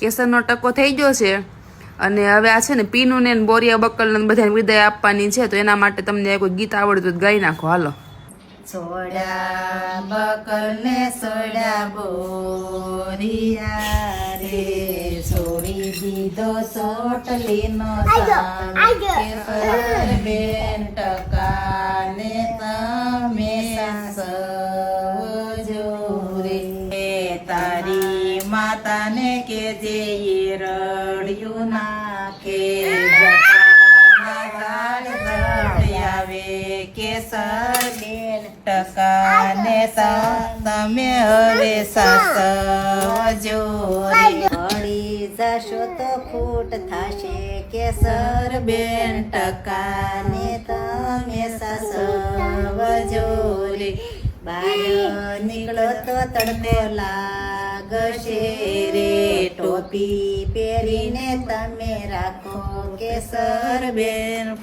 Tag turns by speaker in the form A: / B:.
A: કેસરનો ટકો થઈ ગયો છે. અને હવે આ છે ને પીનું ને બોરિયા બકલ ને બધાને વિદાય આપવાની છે. તો એના માટે તમને કોઈ ગીત આવડતું તો ગાઈ નાખો. હાલો.
B: સોડા બકલ ને સોડા બોરિયા રે. સોડી દીધો સોટલીનો સામ બેન ટકા ને તમે સવજો રે. તારી માતાને કે જે રડ્યું નાખે આવે, કેસર બેન ટકા ને તમે હવે સાસવજો હળી જશો તો ખોટ થશે, કેસર બેન ટકાને તમે સાસવજો, રે. બહાર નીકળો તો તડકો લાગશે રે ટોપી પહેરીને તમે રાખો કેસર બેન.